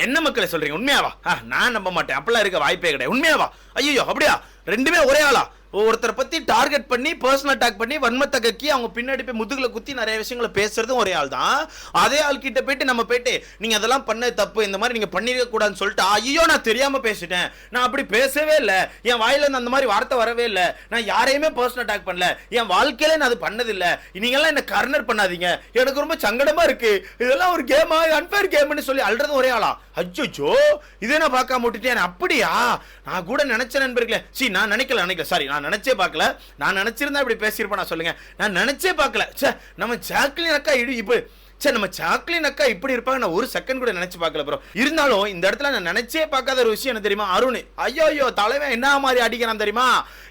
என்ன மக்களை சொல்றீங்க? உண்மையாவா? நான் நம்ப மாட்டேன். அப்பெல்லாம் இருக்க வாய்ப்பே கிடையாது. உண்மையாவா? ஐயோ அப்படியா? ரெண்டுமே ஒரே ஆளா. ஒருத்தரை பத்தி டார்கெட் பண்ணி பர்சனல் அட்டாக் பண்ணி வன்மத்தை கக்கி அவங்க பின்னாடி போய் முதுகுல குத்தி நிறைய விஷயங்களை பேசுறதும் ஒரே ஆள் தான் அதே ஆள் கிட்ட போயிட்டு நம்ம போயிட்டு நீங்க அதெல்லாம் பண்ண தப்பு இந்த மாதிரி நீங்க பண்ணிருக்க கூடாதுன்னு சொல்லிட்டு ஐயோ நான் தெரியாம பேசிட்டேன். நான் அப்படி பேசவே இல்லை. என் வாயில இருந்து அந்த மாதிரி வார்த்தை வரவே இல்லை. நான் யாரையுமே பர்சனல் அட்டாக் பண்ணல. என் வாழ்க்கையில நான் அது பண்ணதில்லை. நீங்கெல்லாம் என்ன கர்னர் பண்ணாதீங்க. எனக்கு ரொம்ப சங்கடமா இருக்கு. இதெல்லாம் ஒரு கேமா அன்பேர் கேம்னு சொல்லி அல்றது ஒரே ஆளா? அச்சோ இதே நான் பார்க்காம விட்டுட்டேன் அப்படியா? நான் கூட நினைச்ச நண்பர்களே. சி நான் நினைக்கல நினைக்கல. சாரி நான் நினைச்சே பார்க்கல. நான் நினைச்சிருந்தா இப்படி பேசியிருப்பேன் நான் சொல்லுங்க. நான் நினைச்சே பார்க்கல. சே நம்ம ஜாக்லின் அக்கா இடி இப்போ சே நம்ம சாக்லின் அக்கா இப்படி இருப்பாங்க நான் ஒரு செகண்ட் கூட நினைச்சு பார்க்கல ப்ரோ இருந்தாலும் இந்த இடத்துல நான் நினைச்சே பார்க்காத ஒரு விஷயம் என்ன தெரியுமா? அருண். ஐயோ ஐயோ தலைவன் என்ன மாதிரி அடிக்கிறான் தெரியுமா?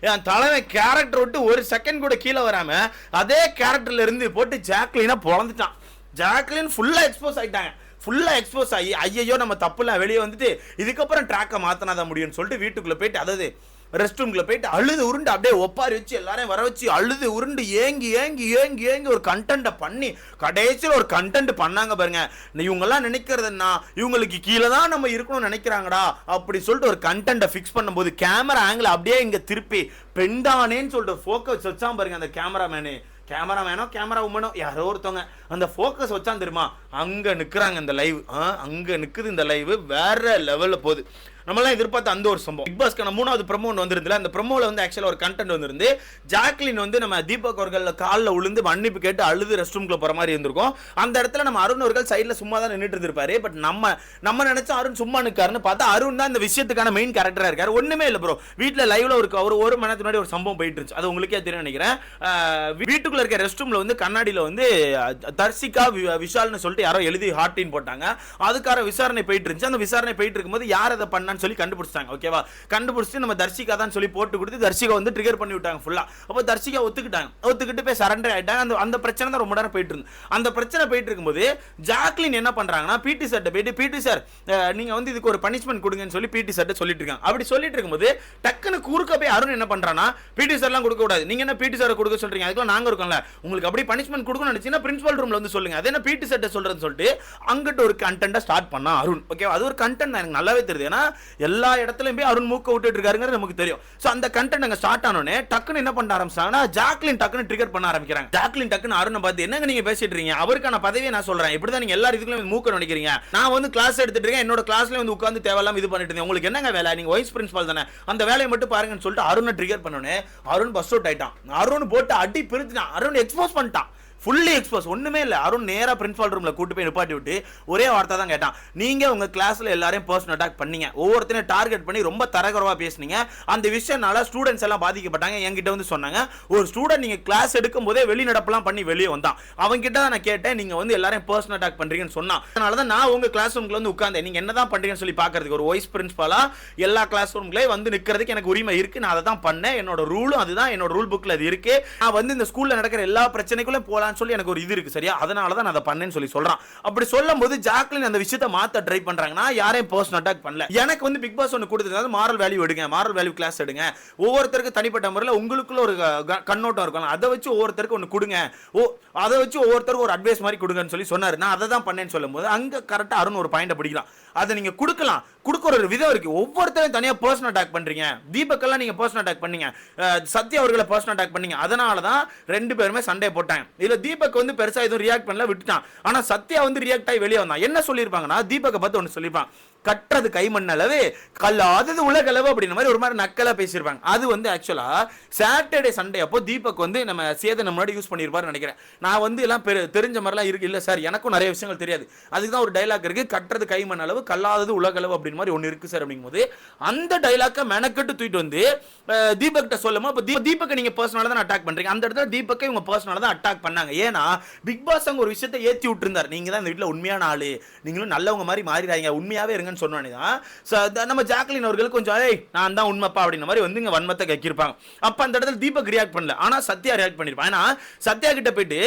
என் தலைவன் கேரக்டர் விட்டு ஒரு செகண்ட் கூட கீழே வராம அதே கேரக்டர்ல இருந்து போட்டு ஜாக்லினா பொழந்துட்டான். ஜாக்லின் ஃபுல்லா எக்ஸ்போஸ் ஆயிட்டாங்க. ஃபுல்லாக எக்ஸ்போஸ் ஆகி ஐயோ நம்ம தப்புலாம் வெளியே வந்துட்டு இதுக்கப்புறம் ட்ராக்கை மாத்தினாதான் முடியும்னு சொல்லிட்டு வீட்டுக்குள்ளே போயிட்டு அதாவது ரெஸ்ட் ரூம்ல போயிட்டு அழுது உருண்டு அப்படியே ஒப்பாரி வச்சு எல்லாரையும் வர வச்சு அழுது உருண்டு ஏங்கி ஏங்கி ஏங்கி ஏங்கி ஒரு கண்டென்ட்டை பண்ணி கடைசியில் ஒரு கண்டென்ட் பண்ணாங்க பாருங்க. இவங்கெல்லாம் நினைக்கிறது என்ன இவங்களுக்கு கீழே தான் நம்ம இருக்கணும்னு நினைக்கிறாங்கடா அப்படி சொல்லிட்டு ஒரு கண்டென்ட்டை ஃபிக்ஸ் பண்ணும்போது கேமரா ஆங்கிள் அப்படியே இங்கே திருப்பி பெண்டானேன்னு சொல்லிட்டு ஃபோக்கஸ் வச்சான் பாருங்க அந்த கேமராமேனு கேமராமேனோ கேமரா உமனோ யாரோ ஒருத்தவங்க. அந்த ஃபோக்கஸ் வச்சான் தெரியுமா? அங்கே நிற்கிறாங்க இந்த லைவ் அங்கே நிற்குது இந்த லைவ் வேற லெவலில் போகுது. நம்மளாம் எதிர்பார்த்த அந்த ஒரு சம்பவம். பிக் பாஸ்க்கான மூணாவது ப்ரமோ ஒன்று வந்திருந்துல அந்த ப்ரமோவில் வந்து ஆக்சுவலாக ஒரு கண்டென்ட் வந்திருந்து ஜாக்லின் வந்து நம்ம தீபக் அவர்கள் காலில் விழுந்து மன்னிப்பு கேட்டு அழுது ரெஸ்ட் ரூம்குள்ள போகிற மாதிரி இருந்திருக்கும். அந்த இடத்துல நம்ம அருண் அவர்கள் சைடில் சும்மா தான் நின்றுட்டு இருந்திருப்பாரு. பட் நம்ம நம்ம நினச்சா அருண் சும்மா நிற்காருன்னு பார்த்தா அருண் தான் இந்த விஷயத்துக்கான மெயின் கேரக்டராக இருக்காரு. ஒன்றுமே இல்லை ப்ரோ வீட்டில் லைவ்ல ஒரு ஒரு ஒரு மணி நேரத்துக்கு முன்னாடி ஒரு சம்பவம் போயிட்டு இருந்துச்சு அது உங்களுக்கே தெரியும் நினைக்கிறேன். வீட்டுக்குள்ள இருக்க ரெஸ்ட் ரூம்ல வந்து கண்ணாடியில் வந்து தர்சிகா வி- விஷால்னு சொல்லிட்டு யாரோ எழுதி ஹார்டின் போட்டாங்க. அதுக்கார விசாரணை போயிட்டு இருந்துச்சு அந்த விசாரணை போயிட்டு இருக்கும்போது யார் அதை பண்ணான்னு சொல்லி கண்டுபிடிச்சாங்க ஓகேவா கண்டுபிடிச்சிட்டு நம்ம தர்ஷிகா தான் சொல்லி போட்டு கொடுத்து தர்சிகா வந்து ட்ரிகர் பண்ணி விட்டாங்க ஃபுல்லா அப்போ தர்ஷிகா ஒத்துக்கிட்டாங்க. ஒத்துக்கிட்டு போய் சரண்டர் ஆயிட்டாங்க. அந்த அந்த பிரச்சனை தான் ரொம்ப நேரம் போயிட்டு இருந்து. அந்த பிரச்சனை போயிட்டு இருக்கும்போது ஜாக்லின் என்ன பண்றாங்கன்னா பிடி சார்ட்ட போயிட்டு பிடி சார் நீங்க வந்து இதுக்கு ஒரு பனிஷ்மெண்ட் கொடுங்கன்னு சொல்லி பிடி சார்ட்ட சொல்லிட்டு இருக்காங்க. அப்படி சொல்லிட்டு இருக்கும்போது டக்குன்னு குறுக்க போய் அருண் என்ன பண்றானா பிடி சார்லாம் கொடுக்க கூடாது. நீங்க என்ன பிடி சார் கொடுக்க சொல்றீங்க? அதுக்குலாம் நாங்க இருக்கோம்ல. உங்களுக்கு அப்படி பனிஷ்மெண்ட் கொடுக்கணும்னு நினைச்சீங்கன்னா பிரின்சிபல் ரூம்ல வந்து சொல்லுங்க. அது என்ன பிடி சார்ட்ட சொல்றேன்னு சொல்லிட்டு அங்கிட்ட ஒரு கண்டென்ட்டை ஸ்டார்ட் பண்ணா அருண். ஓகே அது ஒரு கண்டென்ட் எனக்கு நல்லாவே தெரியுது. ஏன்னா எல்லா இடத்துலையும் போய் அருண் மூக்க விட்டுட்டு இருக்காருங்கிறது நமக்கு தெரியும். ஸோ அந்த கண்டென்ட் அங்கே ஸ்டார்ட் ஆனோடனே டக்குன்னு என்ன பண்ண ஆரம்பிச்சாங்கன்னா ஜாக்லின் டக்குன்னு ட்ரிகர் பண்ண ஆரம்பிக்கிறாங்க. ஜாக்லின் டக்குன்னு அருணை பார்த்து என்னங்க நீங்க பேசிட்டு இருக்கீங்க? அவருக்கான பதவியை நான் சொல்றேன். இப்படிதான் நீங்க எல்லா இதுக்குள்ள மூக்க நினைக்கிறீங்க நான் வந்து கிளாஸ் எடுத்துட்டு இருக்கேன். என்னோட கிளாஸ்ல வந்து உட்காந்து தேவையில்லாம இது பண்ணிட்டு இருந்தேன். உங்களுக்கு என்னங்க வேலை? நீங்க வைஸ் பிரின்சிபால் தானே. அந்த வேலையை மட்டும் பாருங்கன்னு சொல்லிட்டு அருணை ட்ரிகர் பண்ணோடனே அருண் பஸ் அவுட் ஆயிட்டான். அருண் போட்டு அடி பிரிச்சுட்டான் அருண் எக்ஸ்போஸ் பண்ணிட்டான். ஃபுல்லி எக்ஸ்போஸ் ஒன்றுமே இல்லை. அருண் நேராக பிரின்ஸ்பால் ரூமில் கூட்டு போய் நிப்பாட்டி விட்டு ஒரே வார்த்தை தான் கேட்டான். நீங்கள் உங்கள் கிளாஸில் எல்லாரையும் பர்சனல் அட்டாக் பண்ணீங்க. ஒவ்வொருத்தரையும் டார்கெட் பண்ணி ரொம்ப தரகுறவாக பேசுனீங்க. அந்த விஷயம்னால ஸ்டூடெண்ட்ஸ் எல்லாம் பாதிக்கப்பட்டாங்க. என்கிட்ட வந்து சொன்னாங்க ஒரு ஸ்டூடெண்ட் நீங்கள் கிளாஸ் எடுக்கும் போதே வெளிநடப்பெல்லாம் பண்ணி வெளியே வந்தான். அவங்க கிட்ட தான் நான் கேட்டேன். நீங்கள் வந்து எல்லாரையும் பர்சனல் அட்டாக் பண்ணுறீங்கன்னு சொன்னான். அதனால தான் நான் உங்கள் கிளாஸ் ரூம்ல வந்து உட்காந்தே நீங்கள் என்ன தான் பண்ணுறீங்கன்னு சொல்லி பார்க்குறதுக்கு ஒரு வைஸ் பிரின்ஸ்பாலாக எல்லா கிளாஸ் ரூம்லயே வந்து நிற்கிறதுக்கு எனக்கு உரிமை இருக்குது நான் அதை தான் பண்ணேன். என்னோட ரூலும் அதுதான். என்னோட ரூல் புக்கில் அது இருக்குது நான் வந்து இந்த ஸ்கூலில் நடக்கிற எல்லா பிரச்சனைக்குள்ள போலாம்னு சொல்லி எனக்கு ஒரு இது இருக்கு சரியா? அதனால தான் நான் அதை பண்ணேன்னு சொல்லி சொல்றான். அப்படி சொல்லும்போது ஜாக்லின் அந்த விஷயத்தை மாத்த ட்ரை பண்றாங்கன்னா யாரையும் பர்சனல் அட்டாக் பண்ணல. எனக்கு வந்து பிக் பாஸ் ஒன்று கொடுத்தது மாரல் வேல்யூ எடுங்க மாரல் வேல்யூ கிளாஸ் எடுங்க. ஒவ்வொருத்தருக்கு தனிப்பட்ட முறையில் உங்களுக்குள்ள ஒரு க- கண்ணோட்டம் இருக்கும். அதை வச்சு ஒவ்வொருத்தருக்கு ஒன்று கொடுங்க. ஓ அதை வச்சு ஒவ்வொருத்தருக்கும் ஒரு அட்வைஸ் மாதிரி கொடுங்கன்னு சொல்லி சொன்னார். நான் அதை தான் பண்ணேன்னு சொல்லும்போது அங்க கரெக்டாக அருண் ஒரு பாயிண்டை பிடிக்கலாம். அதை நீங்க கொடுக்கலாம். கொடுக்குற ஒரு விதம் இருக்கு. ஒவ்வொருத்தரையும் தனியாக பர்சனல் அட்டாக் பண்ணுறீங்க தீபக்கெல்லாம் நீங்க பர்சனல் அட்டாக் பண்ணீங்க. சத்யா அவர்களை பர்சனல் அட்டாக் பண்ணீங்க. அதனால தான் ரெண்டு பேருமே சண்டே போட்டாங்க. இதில் தீபக் வந்து பெருசா எதுவும் ரியாக்ட் பண்ணல விட்டுட்டான். ஆனா சத்யா வந்து ரியாக்ட் ஆகி வெளியே வந்தான். என்ன சொல்லியிருப்பாங்கன்னா தீபக்கை பார்த்து ஒன்று சொல்லியிருப்பான். கட்டுறது கைமண் அளவு கல்லாதது உலகளவு அப்படின்ற மாதிரி ஒரு மாதிரி நக்கலாக பேசியிருப்பாங்க. அது வந்து ஆக்சுவலாக சாட்டர்டே சண்டே அப்போ தீபக் வந்து நம்ம சேதனை முன்னாடி யூஸ் பண்ணியிருப்பாருன்னு நினைக்கிறேன். நான் வந்து எல்லாம் பெரு- தெரிஞ்ச மாதிரிலாம் இருக்கு இல்லை சார் எனக்கும் நிறைய விஷயங்கள் தெரியாது. அதுக்கு தான் ஒரு டைலாக் இருக்குது கட்டுறது கைமண் அளவு கல்லாதது உலகளவு அப்படின்னு மாதிரி ஒன்று இருக்குது சார் அப்படிங்கும்போது அந்த டைலாக்கை மெனக்கெட்டு தூக்கிட்டு வந்து தீபக்கிட்ட சொல்லுமா அப்போ தீபக் தீபக்கை நீங்கள் பர்சனலாக தான் அட்டாக் பண்ணுறீங்க அந்த இடத்துல தீபக்கை இவங்க பர்சனலாக தான் அட்டாக் பண்ணாங்க. ஏன்னா பிக் பாஸ் அங்கே ஒரு விஷயத்தை ஏற்றி விட்டுருந்தார். நீங்க தான் இந்த வீட்டில் உண்மையான ஆளு. நீங்களும் நல்லவங்க மாதிரி மாறிடாங்க இருங்க. இருங்கன்னு சொன்னோன்னே தான். நம்ம ஜாக்லின் அவர்கள் கொஞ்சம் ஏய் நான் தான் உண்மைப்பா அப்படின்ற மாதிரி வந்து இங்க வன்மத்தை கக்கிருப்பாங்க அப்போ அந்த இடத்துல தீபக் ரியாக்ட் பண்ணல. ஆனா சத்யா ரியாக்ட் பண்ணியிருப்பான். ஏன்னா சத்யா கிட்ட போயிட்டு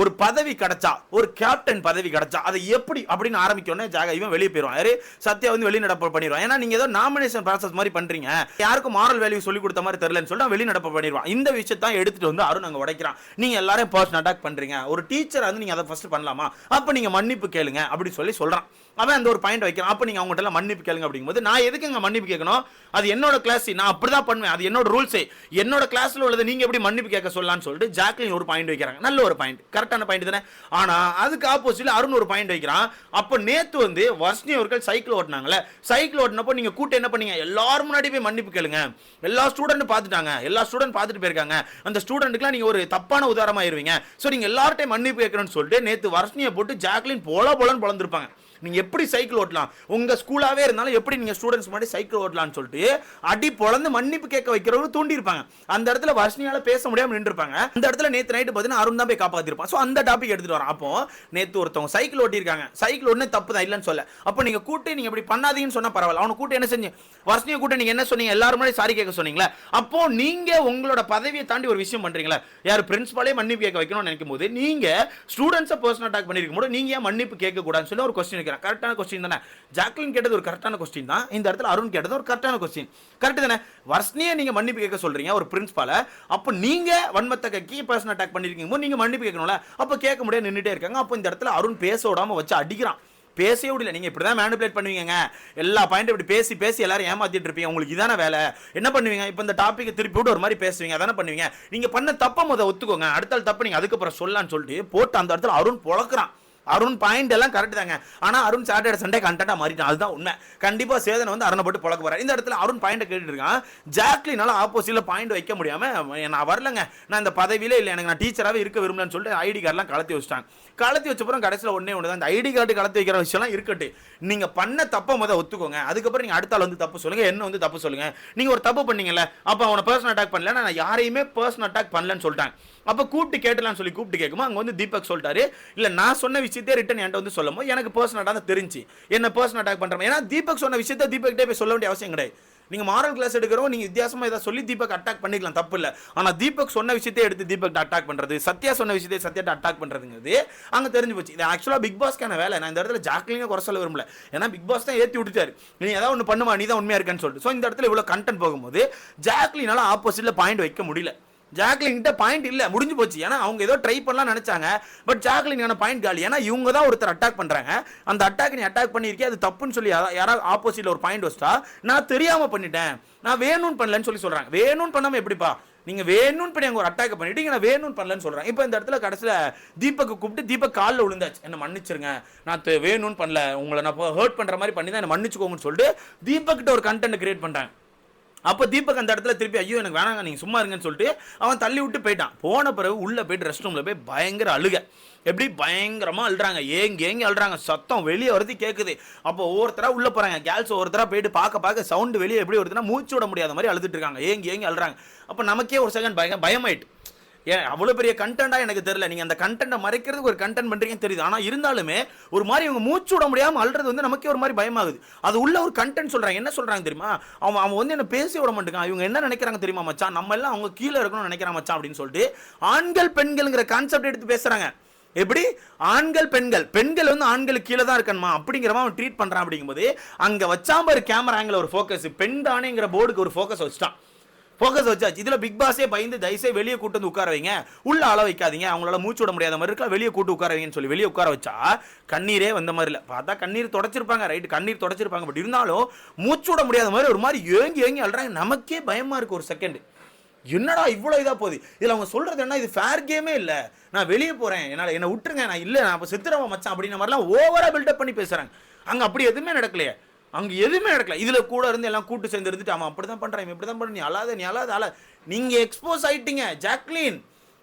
ஒரு பதவி கிடைச்சா ஒரு கேப்டன் பதவி கிடைச்சா அதை எப்படி அப்படின்னு ஆரம்பிக்கணும்னே ஜாக இவன் வெளியே போயிடுவான். யாரு? சத்யா வந்து வெளிநடப்பு பண்ணிடுவான். ஏன்னா நீங்க ஏதோ நாமினேஷன் ப்ராசஸ் மாதிரி பண்ணுறீங்க யாருக்கும் மாரல் வேல்யூ சொல்லி கொடுத்த மாதிரி தெரியலன்னு சொல்லிட்டு வெளிநடப்பு பண்ணிடுவான். இந்த விஷயத்தான் எடுத்துட்டு வந்து அருண் அங்க உடைக்கிறான். நீங்கள் எல்லாரையும் பர்சன் அட்டாக் பண்ணுறீங்க ஒரு டீச்சர் வந்து நீங்க அதை ஃபஸ்ட்டு பண்ணலாமா? அப்போ நீங்க மன்னிப்பு கேளுங்க அப்படின்னு சொல்லி சொல்றான். அவன் அந்த ஒரு பாயிண்ட் வைக்கிறான். அப்போ நீங்கள் அவங்ககிட்ட எல்லாம் மன்னிப்பு கேளுங்க அப்படிங்கும்போது நான் எதுக்குங்க மன்னிப்பு கேட்கணும்? அது என்னோட கிளாஸ் நான் அப்படி தான் பண்ணுவேன். அது என்னோட ரூல்ஸே என்னோட கிளாஸில் உள்ளது நீங்கள் எப்படி மன்னிப்பு கேட்க சொல்லலாம்னு சொல்லிட்டு ஜாக்லின் ஒரு பாயிண்ட் வைக்கிறாங்க. நல்ல ஒரு பாயிண்ட் கரெக்டான பாயிண்ட் தானே? ஆனால் அதுக்கு ஆப்போசிட்ல அருண் ஒரு பாயிண்ட் வைக்கிறான். அப்போ நேற்று வந்து வர்ஷினி அவர்கள் சைக்கிள் ஓட்டினாங்கல்ல? சைக்கிள் ஓட்டினப்போ நீங்கள் கூட்ட என்ன பண்ணீங்க? எல்லாரும் முன்னாடி போய் மன்னிப்பு கேளுங்க. எல்லா ஸ்டூடெண்ட் பார்த்துட்டாங்க. எல்லா ஸ்டூடெண்ட் பார்த்துட்டு போயிருக்காங்க. அந்த ஸ்டூடெண்ட்டுக்குலாம் நீங்கள் ஒரு தப்பான உதாரணமாக இருவீங்க ஸோ நீங்கள் எல்லார்ட்டையும் மன்னிப்பு கேட்கணும்னு சொல்லிட்டு நேற்று வர்ஷினியை போட்டு ஜாக்லின் போல போலன்னு பொழந்திருப்பாங்க. நீங்க எப்படி சைக்கிள் ஓட்டலாம்? உங்க ஸ்கூலாவே இருந்தாலும் எப்படி நீங்க ஸ்டூடெண்ட்ஸ் முன்னாடி சைக்கிள் ஓட்டலாம்னு சொல்லிட்டு அடி பொழந்து மன்னிப்பு கேட்க வைக்கிறவங்க தூண்டி இருப்பாங்க. அந்த இடத்துல வர்ஷினியால் பேச முடியாமல் நின்றுருப்பாங்க. அந்த இடத்துல நேத்து நைட்டு பார்த்தீங்கன்னா அருண் தான் போய் காப்பாற்றிருப்பான் ஸோ அந்த டாபிக் எடுத்துட்டு வரோம் அப்போ நேத்து ஒருத்தவங்க சைக்கிள் ஓட்டியிருக்காங்க. சைக்கிள் ஒன்று தப்பு தான் இல்லைன்னு சொல்ல அப்போ நீங்க கூட்டு நீங்க இப்படி பண்ணாதீங்கன்னு சொன்னால் பரவாயில்ல. அவனை கூட்டு என்ன செஞ்சு வர்ஷினியை கூட்டு நீங்க என்ன சொன்னீங்க? எல்லாரும் முன்னாடி சாரி கேட்க சொன்னீங்களா. அப்போ நீங்க உங்களோட பதவியை தாண்டி ஒரு விஷயம் பண்றீங்களா. யார் பிரின்ஸ்பாலே மன்னிப்பு கேட்க வைக்கணும்னு நினைக்கும் போது நீங்க ஸ்டூடெண்ட்ஸை பர்சனல் அட்டாக் பண்ணியிருக்கும் போது நீங்க ஏன் மன்னிப்பு கேட்கக்கூடாதுன்னு சொல்லி ஒரு கொஸ்டின் வைக்கிறேன் கரெக்டான கொஸ்டின் தானே? ஜாக்லின் கேட்டது ஒரு கரெக்டான கொஸ்டின் தான். இந்த இடத்துல அருண் கேட்டது ஒரு கரெக்டான கொஸ்டின் கரெக்ட் தானே? வர்ஷினியை நீங்க மன்னிப்பு கேட்க சொல்றீங்க ஒரு பிரின்சிபால அப்போ நீங்க வன்மத்தை கக்கி பர்சன் அட்டாக் பண்ணிருக்கீங்க. போது நீங்க மன்னிப்பு கேட்கணும்ல. அப்போ கேட்க முடியாது நின்றுட்டே இருக்காங்க. அப்போ இந்த இடத்துல அருண் பேச விடாமல் வச்சு அடிக்கிறான். பேசவே முடியல நீங்க இப்படி தான் மேனிபுலேட் பண்ணுவீங்க எல்லா பாயிண்ட் இப்படி பேசி பேசி எல்லாரும் ஏமாத்திட்டு இருப்பீங்க. உங்களுக்கு இதான வேலை. என்ன பண்ணுவீங்க? இப்போ இந்த டாப்பிக்கை திருப்பி விட்டு ஒரு மாதிரி பேசுவீங்க. அதானே பண்ணுவீங்க? நீங்க பண்ண தப்பை முத ஒத்துக்கோங்க. அடுத்த தப்பு நீங்க அதுக்கப்புறம் சொல்லலாம்னு சொல்லிட்டு போட்டு அந்த இடத்துல அருண் புழக்கிறான். அருண் பாயிண்ட் எல்லாம் கரெக்ட் தாங்க. ஆனால் அருண் சாட்டர்டே சண்டே கண்டென்ட்டா மாறிட்டான். அதுதான் உண்மை. கண்டிப்பாக சேதனை வந்து அருணை போட்டு பழக்க போகிறார் இந்த இடத்துல அருண் பாயிண்ட் கேட்டுட்டு இருக்கான். ஜாக்லினால ஆப்போசிட்ல பாயிண்ட் வைக்க முடியாமல் நான் வரலங்க. நான் இந்த பதவியிலே இல்லை. எனக்கு நான் டீச்சராகவே இருக்க விரும்பலன்னு சொல்லிட்டு ஐடி கார்டெலாம் கலத்தி வச்சுட்டாங்க. கலத்தி வச்சப்புறம் கடைசியில் ஒன்றே ஒன்று தான். அந்த ஐடி கார்டு கலத்தி வைக்கிற விஷயம்லாம் இருக்கட்டு நீங்கள் பண்ண தப்பை முதல் ஒத்துக்கோங்க. அதுக்கப்புறம் நீங்கள் அடுத்த ஆள் வந்து தப்பு சொல்லுங்கள் என்ன வந்து தப்பு சொல்லுங்கள் நீங்கள் ஒரு தப்பு பண்ணீங்கல்ல. அப்போ அவனை பர்சனல் அட்டாக் பண்ணல நான் யாரையுமே பர்சனல் அட்டாக் பண்ணலன்னு சொல்லிட்டாங்க. அப்போ கூப்பிட்டு கேட்டலாம்னு சொல்லி கூப்பிட்டு கேட்குமா அங்கே வந்து தீபக் சொல்லிட்டாரு. இல்லை நான் சொன்ன விஷயத்தையே ரிட்டன் என்கிட்ட வந்து சொல்லும் எனக்கு பர்சனல் அட்டாக் தெரிஞ்சு. என்ன பர்சனல் அட்டாக் பண்ணுறேன் ஏன்னா தீபக் சொன்ன விஷயத்தை தீபக்கிட்டே போய் சொல்ல வேண்டிய அவசியம் கிடையாது. நீங்கள் மாரல் கிளாஸ் எடுக்கிறோம் நீங்கள் வித்தியாசமாக ஏதாவது சொல்லி தீபக் அட்டாக் பண்ணிக்கலாம். தப்பு இல்லை. ஆனால் தீபக் சொன்ன விஷயத்தை எடுத்து தீபக் அட்டாக் பண்ணுறது சத்யா சொன்ன விஷயத்தை சத்யாட்ட அட்டாக் பண்ணுறதுங்கிறது அங்கே தெரிஞ்சு போச்சு. இது ஆக்சுவலாக பிக் பாஸ்க்கான வேலை. நான் இந்த இடத்துல ஜாக்லிங்க குறை சொல்ல விரும்பல. ஏன்னா பிக் பாஸ் தான் ஏற்றி விட்டுட்டாரு. நீ ஏதாவது ஒன்று பண்ணுமா? நீ தான் உண்மையாக இருக்கேன்னு சொல்லிட்டு. ஸோ இந்த இடத்துல இவ்வளோ கண்டென்ட் போகும்போது ஜாக்லினால ஆப்போசிட்டில் பாயிண்ட் வைக்க முடியல. ஜாக்லின் கிட்ட பாயிண்ட் இல்லை. முடிஞ்சு போச்சு. ஏன்னா அவங்க ஏதோ ட்ரை பண்ணலாம் நினைச்சாங்க. பட் ஜாக்லின் பாயிண்ட் காலி. ஏன்னா இவங்க தான் ஒருத்தர் அட்டாக் பண்ணுறாங்க அந்த அட்டாக் நீ அட்டாக் பண்ணியிருக்கே அது தப்புன்னு சொல்லி யாரா- யாராவது ஆப்போசிட்ல ஒரு பாயிண்ட் வச்சுட்டா நான் தெரியாமல் பண்ணிட்டேன். நான் வேணும்னு பண்ணலன்னு சொல்லி சொல்கிறாங்க வேணும்னு பண்ணாமல் எப்படிப்பா? நீங்கள் வேணும்னு பண்ணி அங்கே ஒரு அட்டாக் பண்ணிட்டு நான் வேணும்னு பண்ணலன்னு சொல்கிறேன் இப்போ இந்த இடத்துல கடைசியில் தீபக்கு கூப்பிட்டு தீபக் காலில் விழுந்தாச்சு. என்னை மன்னிச்சிருங்க. நான் தெ- வேணும்னு பண்ணல. உங்களை நான் ஹர்ட் பண்ணுற மாதிரி பண்ணி தான் என்னை மன்னிச்சுக்கோங்கன்னு சொல்லிட்டு தீபக்கிட்ட ஒரு கண்டென்ட் கிரியேட் பண்ணுறேன் அப்போ தீபக் அந்த இடத்துல திருப்பி ஐயோ எனக்கு வேணாங்க நீங்கள் சும்மா இருங்கன்னு சொல்லிட்டு அவன் தள்ளி விட்டு போயிட்டான். போன பிறகு உள்ளே போயிட்டு ரெஸ்ட் ரூமில் போய் பயங்கர அழுக. எப்படி? பயங்கரமாக அழுறாங்க. ஏங்கி ஏங்கி அழுறாங்க. சத்தம் வெளியே வருது கேட்குது அப்போ ஒவ்வொருத்தராக உள்ளே போகிறாங்க கேர்ள்ஸ் ஒவ்வொருத்தராக போயிட்டு பார்க்க பார்க்க சவுண்டு வெளியே எப்படி வருதுன்னா மூச்சு விட முடியாத மாதிரி அழுதுட்டு இருக்காங்க. ஏங்கி ஏங்கி அழுறாங்க. அப்போ நமக்கே ஒரு செகண்ட் பயங்க பயமாயிட்டு ஏன் அவ்வளோ பெரிய கண்டென்ட்டாக எனக்கு தெரியல. நீங்கள் அந்த கண்டென்ட்டை மறைக்கிறதுக்கு ஒரு கண்டென்ட் பண்ணுறீங்கன்னு தெரியுது. ஆனால் இருந்தாலுமே ஒரு மாதிரி இவங்க மூச்சு விட முடியாமல் அழுறது வந்து நமக்கே ஒரு மாதிரி பயமாகுது. அது உள்ள ஒரு கண்டென்ட் சொல்கிறாங்க என்ன சொல்கிறாங்க தெரியுமா? அவன் அவன் வந்து என்ன பேசி விட மாட்டேங்கான் இவங்க என்ன நினைக்கிறாங்க தெரியுமா மச்சான்? நம்ம எல்லாம் அவங்க கீழே இருக்கணும்னு நினைக்கிறான் மச்சான் அப்படின்னு சொல்லிட்டு ஆண்கள் பெண்கள்ங்கிற கான்செப்ட் எடுத்து பேசுகிறாங்க எப்படி? ஆண்கள் பெண்கள். பெண்கள் வந்து ஆண்களுக்கு கீழே தான் இருக்கணுமா? அப்படிங்கிறவன் அவன் ட்ரீட் பண்ணுறான் அப்படிங்கும்போது அங்கே வச்சாம்பர் கேமரா ஆங்கிள் ஒரு ஃபோக்கஸ் பெண் தானேங்கிற போர்டுக்கு ஒரு ஃபோக்கஸ் வச்சுட்டான். ஃபோக்கஸ் வச்சாச்சு இதில் பிக் பாஸே பயந்து தயசே வெளியே கூட்டு வந்து உட்கார வைங்க. உள்ள அள வைக்காதீங்க. அவங்களால மூச்சு விட முடியாத மாதிரி இருக்கா வெளியே கூட்டு உட்கார வைங்கன்னு சொல்லி வெளியே உட்கார வச்சா கண்ணீரே வந்த மாதிரி இல்லை. பார்த்தா கண்ணீர் தொடச்சிருப்பாங்க ரைட் கண்ணீர் தொடச்சிருப்பாங்க. பட் இருந்தாலும் மூச்சு விட முடியாத மாதிரி ஒரு மாதிரி ஏங்கி ஏங்கி அழுறாங்க. நமக்கே பயமாக இருக்குது ஒரு செகண்ட் என்னடா இவ்வளோ இதாக போகுது? இதில் அவங்க சொல்கிறது என்ன? இது ஃபேர் கேமே இல்லை. நான் வெளியே போகிறேன் என்னால் என்னை விட்டுருங்க. நான் இல்லை. நான் இப்போ செத்துறவன் மச்சான் அப்படின்ற மாதிரிலாம் ஓவராக பில்டப் பண்ணி பேசுகிறாங்க அங்கே அப்படி எதுவுமே நடக்கலையே. அங்கே எதுவுமே நடக்கல. இதில் கூட இருந்து எல்லாம் கூட்டு சேர்ந்து இருந்துட்டு அவன் அப்படிதான் பண்ணுறான் இப்படி இப்படிதான் பண்ண நீ அழாத நீ அழாத அழ. நீங்கள் எக்ஸ்போஸ் ஆகிட்டீங்க ஜாக்லின்.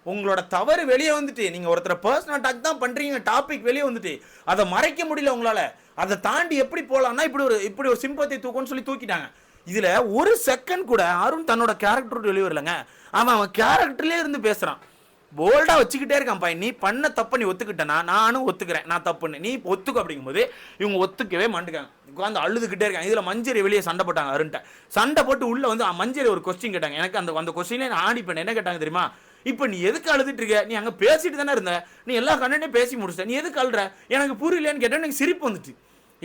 உங்களோட தவறு வெளியே வந்துட்டு நீங்கள் ஒருத்தரை பர்சனல் அட்டாக் தான் பண்ணுறீங்க டாபிக் வெளியே வந்துட்டு அதை மறைக்க முடியல உங்களால். அதை தாண்டி எப்படி போகலான்னா இப்படி ஒரு இப்படி ஒரு சிம்பத்தை தூக்கம்னு சொல்லி தூக்கிட்டாங்க. இதில் ஒரு செகண்ட் கூட அருண் தன்னோட கேரக்டர் வெளியே வரலங்க. அவன் அவன் கேரக்டர்லேயே இருந்து பேசுகிறான் போல்டாக வச்சுக்கிட்டே இருக்கான் பையன் நீ பண்ண தப்பை நீ ஒத்துக்கிட்டனா? நானும் ஒத்துக்கிறேன். நான் தப்புன்னு. நீ ஒத்துக்க அப்படிங்கும்போது இவங்க ஒத்துக்கவே மாட்டுக்காங்க. உட்காந்து அழுதுகிட்டே இருக்காங்க. இதில் மஞ்சரி வெளியே சண்டை போட்டாங்க அருண்ட்ட சண்டை போட்டு உள்ளே வந்து மஞ்சரி ஒரு கொஸ்டின் கேட்டாங்க. எனக்கு அந்த அந்த கொஸ்டினே நான் ஆடி பண்ண என்ன கேட்டாங்க தெரியுமா? இப்போ நீ எதுக்கு அழுதுட்டு இருக்க? நீ அங்கே பேசிட்டு தானே இருந்த. நீ எல்லா கண்ணனையும் பேசி முடிச்சிட்ட. நீ எதுக்கு அழுற? எனக்கு புரியலன்னு கேட்டா எனக்கு சிரிப்பு வந்துட்டு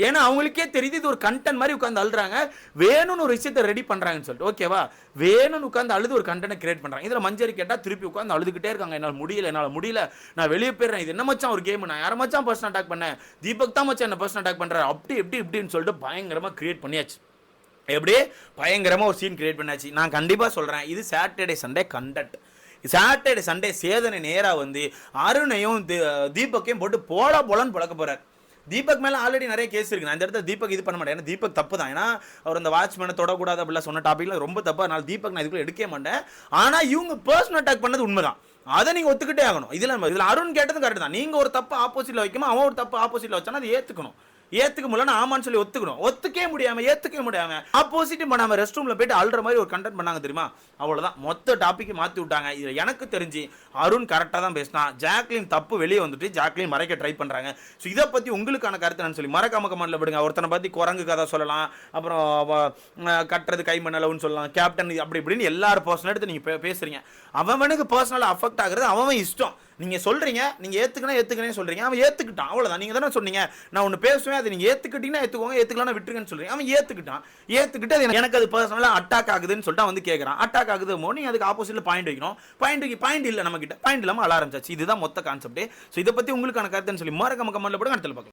ஏன்னா அவங்களுக்கே தெரியுது இது ஒரு கண்டென்ட் மாதிரி உட்காந்து அழுறாங்க வேணும்னு ஒரு விஷயத்தை ரெடி பண்ணுறாங்கன்னு சொல்லிட்டு ஓகேவா வேணும்னு உட்காந்து அழுது ஒரு கண்டென்ட் கிரியேட் பண்ணுறாங்க இதில் மஞ்சரி கேட்டால் திருப்பி உட்காந்து அழுதுகிட்டே இருக்காங்க. என்னால் முடியல என்னால் முடியல. நான் வெளியே போயிடுறேன். இது என்ன மச்சான் ஒரு கேம் நான் யார மச்சான் பர்சன் அட்டாக் பண்ணேன்? தீபக் தான் மச்சான் என்ன பர்சன் அட்டாக் பண்ணுறாரு அப்படி எப்படி இப்படின்னு சொல்லிட்டு பயங்கரமாக கிரியேட் பண்ணியாச்சு. எப்படி? பயங்கரமாக ஒரு சீன் கிரியேட் பண்ணாச்சு நான் கண்டிப்பாக சொல்கிறேன் இது Saturday Sunday conduct Saturday Sunday சேதனை நேராக வந்து அருணையும் தீபக்கையும் போட்டு போட போலன்னு பழக்க போகிறார் தீபக் மேலே ஆல்ரெடி நிறைய கேஸ் இருக்கு. நான் இந்த இடத்துல தீபக் இது பண்ண மாட்டேன். ஏன்னா தீபக் தப்பு தான். ஏன்னா அவர் அந்த வாட்ச்மேனை தொடக்கூடாது அப்படிலாம் சொன்ன டாபிக்ல ரொம்ப தப்பு. அதனால தீபக் நான் இதுக்குள்ள எடுக்க மாட்டேன். ஆனால் இவங்க பர்சனல் அட்டாக் பண்ணது உண்மைதான். அதை நீங்கள் ஒத்துக்கிட்டே ஆகணும். இதில் இதில் அருண் கேட்டதும் கரெக்ட் தான். நீங்கள் ஒரு தப்பு ஆப்போசிட்டில் வைக்கணும் அவன் ஒரு தப்பு ஆப்போசிட்டில் வச்சானா அதை ஏற்றுக்கணும் ஏத்துக்க முடியல ஆமான்னு சொல்லி ஒத்துக்கணும். ஒத்துக்கே முடியாம ஏத்துக்கவே முடியாம ஆப்போசிட் பண்ணாம ரெஸ்ட் ரூம்ல போயிட்டு அல்ற மாதிரி ஒரு கண்டென்ட் பண்ணாங்க தெரியுமா? அவ்வளவுதான். மொத்த டாபிக் மாத்தி விட்டாங்க. இதுல எனக்கு தெரிஞ்சு அருண் கரெக்டாக தான் பேசினான் ஜாக்லின் தப்பு வெளியே வந்துட்டு ஜாக்லின் மறைக்க ட்ரை பண்றாங்க. ஸோ இதை பத்தி உங்களுக்கான கருத்து நான் சொல்லி மறக்காம கமெண்ட்ல விடுங்க. ஒருத்தனை பத்தி குரங்கு கதை சொல்லலாம். அப்புறம் கட்டுறது கை மண்ணளவுன்னு சொல்லலாம் கேப்டன் அப்படி இப்படின்னு எல்லாரும் பர்சனல் எடுத்து நீங்க பேசுறீங்க. அவனுக்கு பர்சனலாக அஃபெக்ட் ஆகுறது அவன் இஷ்டம். நீங்கள் சொல்கிறீங்க நீங்கள் ஏற்றுக்கணும் ஏற்றுக்கணும் சொல்கிறீங்க அவன் ஏற்றுக்கிட்டான் அவ்வளோதான் நீங்கள் தானே சொன்னீங்க நான் ஒன்று பேசுவேன் அதை நீங்கள் ஏற்றுக்கிட்டீங்கன்னா ஏற்றுக்கோங்க ஏற்றுக்கலாம் விட்டுருங்கன்னு சொல்கிறீங்க அவன் ஏற்றுக்கிட்டான் ஏற்றுக்கிட்டு அது எனக்கு- எனக்கு அது பர்சனலாக அட்டாக் ஆகுதுன்னு சொல்லிட்டு அவன் வந்து கேட்கறான் அட்டாக் ஆகுது மோ அதுக்கு ஆப்போசிட்டில் பாயிண்ட் வைக்கணும். பாயிண்ட் பாயிண்ட் இல்லை நம்ம கிட்ட பாயிண்ட் இல்லாம அலாரம்பிச்சாச்சு இதுதான் மொத்த கான்செப்ட் ஸோ இதை பற்றி உங்களுக்கான கருத்துன்னு சொல்லி மறக்காம கமெண்ட்ல போடுங்க அடுத்த பார்க்கலாம்.